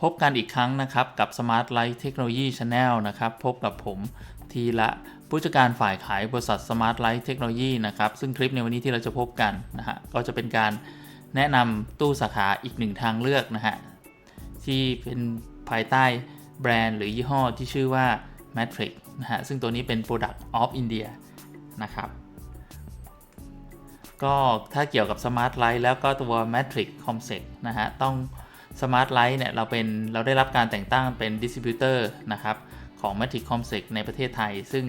พบกันอีกครั้งนะครับ กับ Smart Light Technology Channel นะครับ พบกับผมทีละผู้จัดการฝ่ายขายบริษัท Smart Light Technology นะครับ ซึ่งคลิปในวันนี้ที่เราจะพบกันนะฮะก็จะเป็นการแนะนำตู้สาขาอีกหนึ่งทางเลือกนะฮะที่เป็นภายใต้แบรนด์หรือยี่ห้อที่ชื่อว่า Matrix นะฮะซึ่งตัวนี้เป็น Product of India นะครับก็ถ้าเกี่ยวกับ Smart Light แล้วก็ตัว Matrix Comsec นะฮะต้อง Smart Light เนี่ยเราเป็นเราได้รับการแต่งตั้งเป็นดิสติบิวเตอร์นะครับของ Matrix Comsec ในประเทศไทย ซึ่ง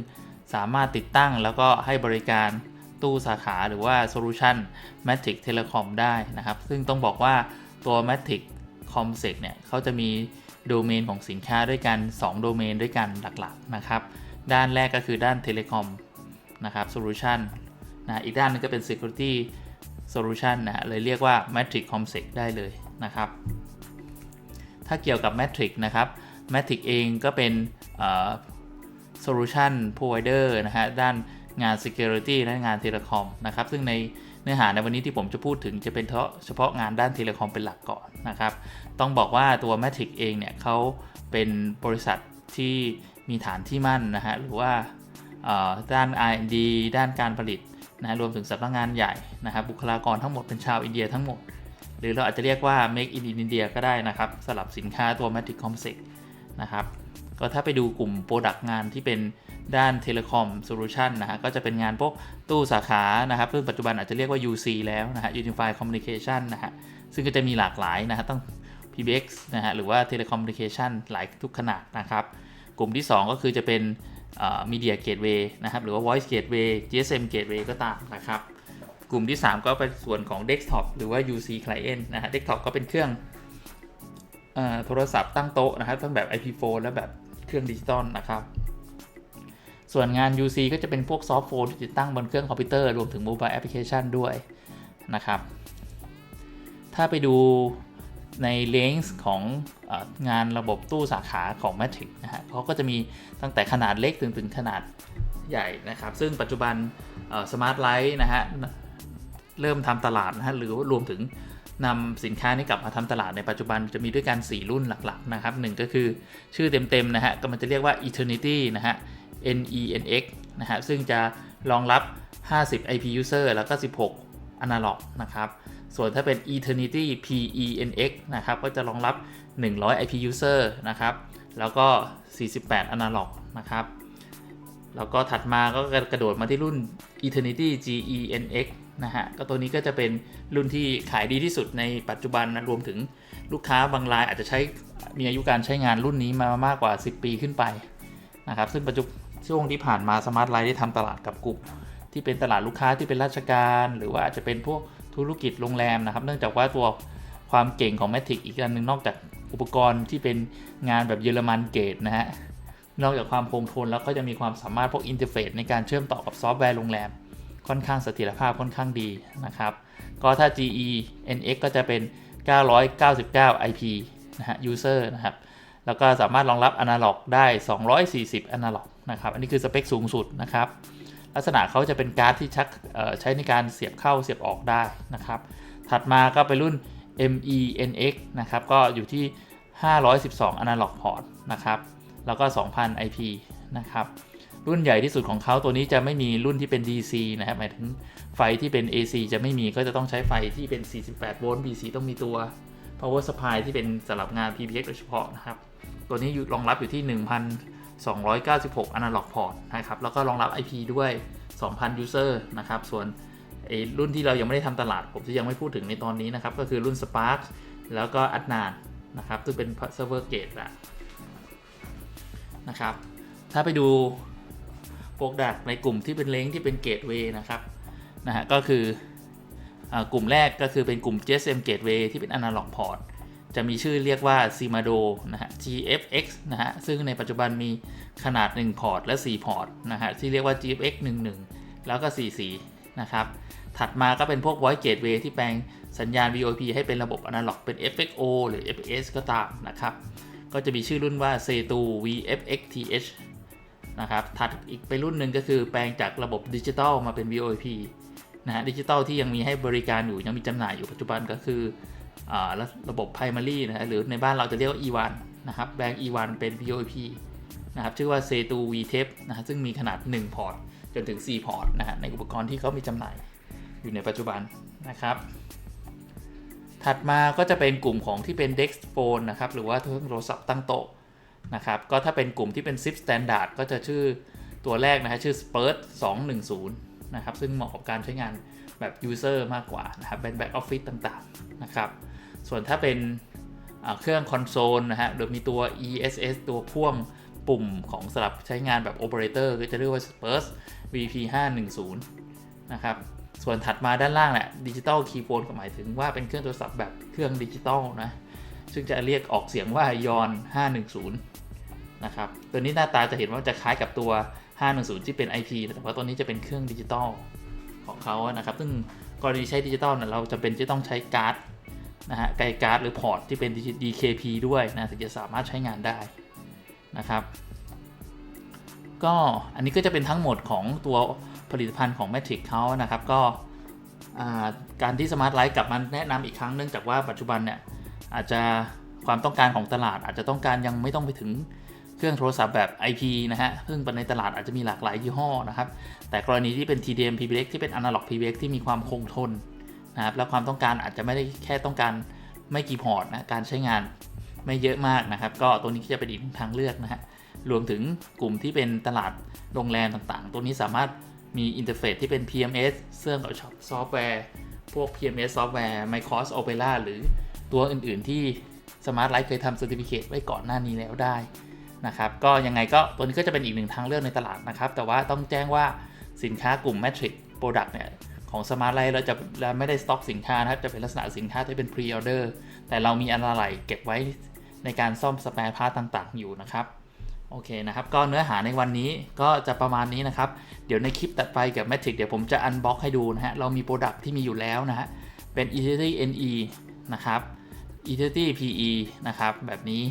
สามารถติดตั้งแล้วก็ให้บริการตู้สาขาหรือว่า Solution Matrix Telecom ได้นะครับ ซึ่งต้องบอกว่าตัว Matrix Comsec เนี่ยเขาจะมีโดเมนของสินค้าด้วยกัน 2 โดเมนด้วยกันหลักๆนะครับ ด้านแรกก็คือด้าน Telecom นะครับ Solution นะอีกด้านนึงก็เป็น Security Solution นะฮะเลยเรียกว่า Matrix Comsec ได้เลยนะครับ ถ้าเกี่ยวกับ Matrix นะครับ Matrix เองก็เป็นเอ่อ Solution Provider นะฮะด้านงาน Security และงาน Telecom นะครับ ซึ่งในเนื้อหาในวันนี้ที่ผมจะพูดถึงจะเป็นเฉพาะงานด้าน Telecom เป็นหลักก่อนนะครับ ต้องบอกว่าตัว Matrix เองเนี่ยเขาเป็นบริษัทที่มีฐานที่มั่นนะฮะหรือว่าเอ่อด้าน R&D ด้านการผลิตนะฮะรวมถึงสำนักงานใหญ่นะครับบุคลากรทั้งหมดเป็นชาวอินเดียทั้งหมด หรือเราอาจจะเรียกว่า make in India ก็ได้นะครับสำหรับสินค้าตัว Matrix Comsec นะครับก็ถ้าไปดูกลุ่ม Product งานที่เป็นด้าน Telecom Solution นะฮะก็จะเป็นงานพวกตู้สาขานะครับซึ่งปัจจุบันอาจจะเรียกว่า UC แล้วนะฮะ Unified Communication นะฮะซึ่งก็จะมีหลากหลายนะฮะตั้ง PBX นะฮะหรือว่า Telecommunication หลายทุกขนาดนะครับ กลุ่มที่ 2 ก็คือจะเป็น Media Gateway นะครับหรือว่า Voice Gateway GSM Gateway ก็ตามนะครับ กลุ่มที่ 3 ก็เป็นส่วนของ Desktop หรือว่า UC Client นะฮะ Desktop ก็เป็นเครื่องโทรศัพท์ตั้งโต๊ะนะครับทั้งแบบ IP phone และแบบเครื่องดิจิตอลนะครับ ส่วนงาน UC ก็จะเป็นพวกซอฟต์โฟนที่ติดตั้งบนเครื่องคอมพิวเตอร์รวมถึง Mobile Application ด้วยนะครับ ถ้าไปดูในเลนส์ขององานระบบตู้สาขาของ Matrix นะฮะเขาก็จะมีตั้งแต่ขนาดเล็กถึงถึงขนาดใหญ่นะครับ ซึ่งปัจจุบันสมาร์ทไลท์นะฮะ เริ่มทำตลาดนะฮะหรือรวมถึงนำสินค้านี้กลับมาทำตลาดในปัจจุบันจะมีด้วยกัน 4 รุ่นหลักๆนะครับหนึ่งก็คือชื่อเต็มๆนะฮะก็มันจะเรียกว่า Eternity นะฮะ NENX นะฮะซึ่งจะรองรับ 50 IP user แล้วก็ 16 analog นะครับส่วนถ้าเป็น Eternity PENX นะครับก็จะรองรับ 100 IP user นะครับแล้วก็ 48 analog นะครับแล้วก็ถัดมาก็กระโดดมาที่รุ่น Eternity GENX นะฮะก็ตัวนี้ก็จะเป็นรุ่นที่ขายดีที่สุดในปัจจุบันนะรวมถึงลูกค้าบางรายอาจจะใช้มีอายุการใช้งานรุ่นนี้มามากกว่า 10 ปีขึ้นไปนะครับซึ่งปัจจุบันช่วงที่ผ่านมา Smart Light ได้ทำตลาดกับกลุ่มที่เป็นตลาดลูกค้าที่เป็นราชการ หรือว่าอาจจะเป็นพวกธุรกิจโรงแรมนะครับ เนื่องจากว่าตัวความเก่งของ Matrix อีกอันหนึ่งนอกจากอุปกรณ์ที่เป็นงานแบบเยอรมันเกรดนะฮะนอกจากความคงทนแล้วก็จะมีความสามารถพวกอินเทอร์เฟซในการเชื่อมต่อกับซอฟต์แวร์โรงแรม ค่อนข้างเสถียรภาพค่อนข้างดีนะครับ ก็ถ้า GE NX ก็จะเป็น 999 IP นะฮะ user นะครับ แล้วก็สามารถรองรับอนาล็อกได้ 240อนาล็อกนะครับ อันนี้คือสเปคสูงสุดนะครับ ลักษณะเขาจะเป็นการ์ดที่ชักใช้ในการเสียบเข้าเสียบออกได้นะครับ ถัดมาก็ไปรุ่น MENX นะครับ ก็อยู่ที่ 512 Analog Port นะครับ แล้วก็ 2,000 IP นะครับ รุ่นใหญ่ที่สุดของเขาตัวนี้จะไม่มีรุ่นที่เป็น DC นะครับหมายถึงไฟที่เป็น AC จะไม่มีก็จะต้องใช้ไฟที่เป็น 48 โวลต์ BC ต้องมีตัว power supply ที่เป็นสำหรับงาน PBX โดยเฉพาะนะครับ ตัวนี้รองรับอยู่ที่ 1,296 Analog Port นะครับ แล้วก็รองรับ IP ด้วย 2,000 user นะครับ ส่วนไอ้รุ่นที่เรายังไม่ได้ทำตลาด ผมจะยังไม่พูดถึงในตอนนี้นะครับ ก็คือรุ่น Spark แล้วก็ Adnan นะครับซึ่งเป็น server gate ละนะครับ ถ้าไปดู โปรดักในกลุ่มที่เป็นเลงที่เป็น gateway นะครับนะฮะก็คืออกลุ่มแรกก็คือเป็นกลุ่ม GSM gateway ที่เป็น analog port จะมีชื่อเรียกว่า Simado นะฮะ GFX นะฮะ ซึ่งในปัจจุบันมีขนาด 1 พอร์ต และ 4 พอร์ต นะฮะ ที่เรียกว่า GFX 11 แล้วก็ 44 นะครับ ถัดมาก็เป็นพวก Voice Gateway ที่แปลงสัญญาณ VoIP ให้เป็นระบบ Analog เป็น FXO หรือ FX ก็ตามนะครับ ก็จะมีชื่อรุ่นว่า Setu VFXTH นะครับ ถัดอีกไปรุ่นหนึ่งก็คือแปลงจากระบบดิจิตอลมาเป็น VoIP นะฮะดิจิตอลที่ยังมีให้บริการอยู่ยังมีจำหน่ายอยู่ปัจจุบันก็คืออระบบ primary นะฮะหรือในบ้านเราจะเรียกว่า E1 นะครับแบง E1 เป็น VoIP นะครับชื่อว่า Setu VTEP นะฮะซึ่งมีขนาด 1 พอร์ต จนถึง 4 พอร์ตนะฮะในอุปกรณ์ที่เขามีจำหน่ายอยู่ในปัจจุบันนะครับ ถัดมาก็จะเป็นกลุ่มของที่เป็น Dex Phone นะครับหรือว่าเครื่องโทรศัพท์ตั้งโต๊ะ นะครับก็ถ้าเป็นกลุ่มที่เป็น SIP Standard ก็จะชื่อตัวแรกนะฮะชื่อ Spurt 210 นะครับ ซึ่งเหมาะกับการใช้งานแบบ User มากกว่านะครับเป็น Back Office ต่างๆนะครับส่วนถ้าเป็นเครื่องคอนโซลนะฮะโดยมีตัว ESS ตัวพ่วงปุ่มของสำหรับใช้งานแบบ Operator ก็จะเรียกว่า Spurs VP 510นะครับส่วนถัดมาด้านล่างแหละดิจิตอลคีย์โฟนก็หมายถึงว่าเป็นเครื่องโทรศัพท์แบบเครื่องดิจิตอลนะ ซึ่งจะเรียกออกเสียงว่ายอน 510 นะครับ ตัวนี้หน้าตาจะเห็นว่าจะคล้ายกับตัว 510 ที่เป็น IP แต่ว่าตัวนี้จะเป็นเครื่องดิจิตอลของเขานะครับ ซึ่งกรณีใช้ดิจิตอลเนี่ยเราจะเป็นจะต้องใช้การ์ดนะฮะไกลการ์ดหรือพอร์ตที่เป็น DKP ด้วยนะถึงจะสามารถใช้งานได้นะครับ ก็อันนี้ก็จะเป็นทั้งหมดของตัวผลิตภัณฑ์ของ Matrix เขานะครับ ก็อ่าการที่ Smart Light กลับมาแนะนำอีกครั้งเนื่องจากว่าปัจจุบันเนี่ย อาจจะความต้องการของตลาดอาจจะต้องการยังไม่ต้องไปถึงเครื่องโทรศัพท์แบบ IP นะฮะ ซึ่งในตลาดอาจจะมีหลากหลายยี่ห้อนะครับ แต่กรณีที่เป็น TDM PBX ที่เป็น Analog PBX ที่มีความคงทนนะครับ และความต้องการอาจจะไม่ได้แค่ต้องการไม่กี่พอร์ตนะ การใช้งานไม่เยอะมากนะครับ ก็ตัวนี้จะเป็นอีกทางเลือกนะฮะ รวมถึงกลุ่มที่เป็นตลาดโรงแรมต่างๆ ตัวนี้สามารถมีอินเทอร์เฟซที่เป็น PMS เสื่อมกับซอฟต์แวร์ พวก PMS ซอฟต์แวร์ Microsoft Opera หรือ ตัวอื่นๆที่ Smart Life เคยทำ Certificate ไว้ก่อนหน้านี้แล้วได้นะครับก็ยังไงก็ตัวนี้ก็จะเป็นอีกหนึ่งทางเลือกในตลาดนะครับ แต่ว่าต้องแจ้งว่าสินค้ากลุ่ม Matrix Product เนี่ยของ Smart Life เราจะเราไม่ได้สต็อกสินค้านะครับจะเป็นลักษณะสินค้าที่เป็น Pre-order แต่เรามีอะไรเก็บไว้ในการซ่อมสแปร์พาร์ตต่าง ๆ อยู่นะครับโอเคนะครับ ก็เนื้อหาในวันนี้ก็จะประมาณนี้นะครับ เดี๋ยวในคลิปตัดไปกับ Matrix เดี๋ยวผมจะอันบ็อกให้ดูนะฮะ เรามีโปรดักที่มีอยู่แล้วนะฮะ เป็น Eternity NE นะครับ Eternity PE นะครับ แบบนี้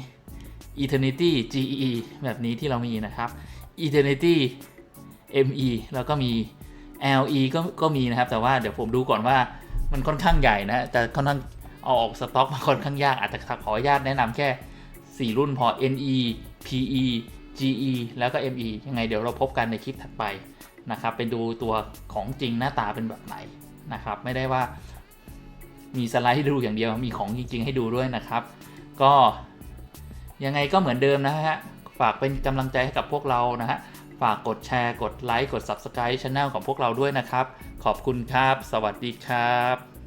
Eternity GE แบบนี้ที่เรามีนะครับ Eternity ME แล้วก็มี LE ก็ก็มีนะครับ แต่ว่าเดี๋ยวผมดูก่อนว่ามันค่อนข้างใหญ่นะจะค่อนข้างเอาออกสต็อกมาค่อนข้างยาก อาจจะขออนุญาตแนะนำแค่ 4 รุ่นพอ NE PE GE แล้วก็ ME ยังไงเดี๋ยวเราพบกันในคลิปถัดไปนะครับ เป็นดูตัวของจริงหน้าตาเป็นแบบไหนนะครับ ไม่ได้ว่า มีสไลด์ให้ดูอย่างเดียว มีของจริง ๆ ให้ดูด้วยนะครับ ก็ยังไงก็เหมือนเดิมนะฮะ ฝากเป็นกำลังใจให้กับพวกเรานะฮะ ฝากกดแชร์ กดไลค์ กด Subscribe ช่องของพวกเราด้วยนะครับ ขอบคุณครับ สวัสดีครับ